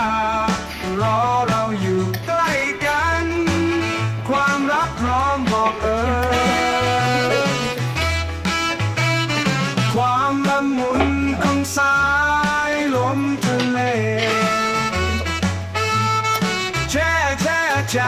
ากรอเราอยู่ใกล้กัน ความรักพร้อมบอกเออ ความละมุนของสายลมทะเลแช่แช่ใจ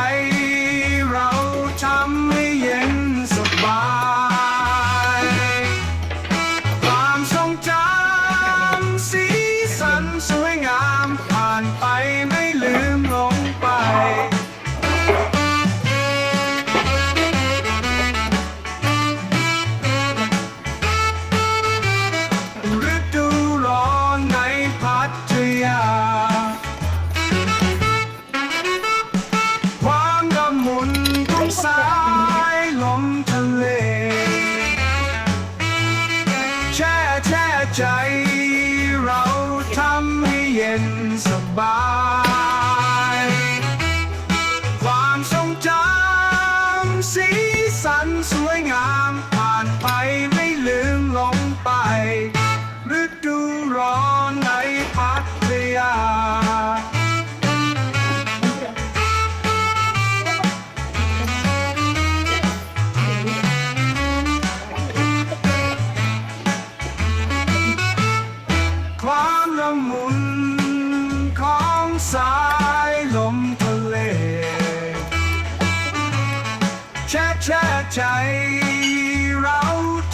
แช่แช่ใจเราทำให้เย็นสบาย ลมทะเลแช่แช่ใจเรา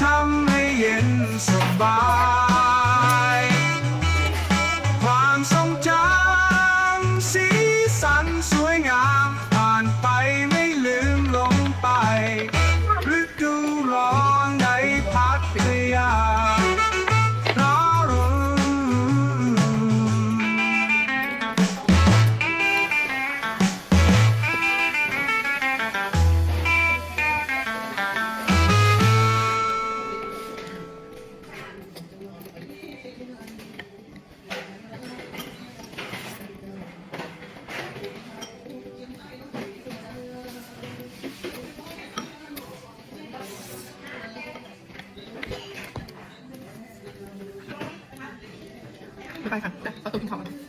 ทำให้เย็นสบาย ไปค่ะเอาตัวกินข้าวก่อน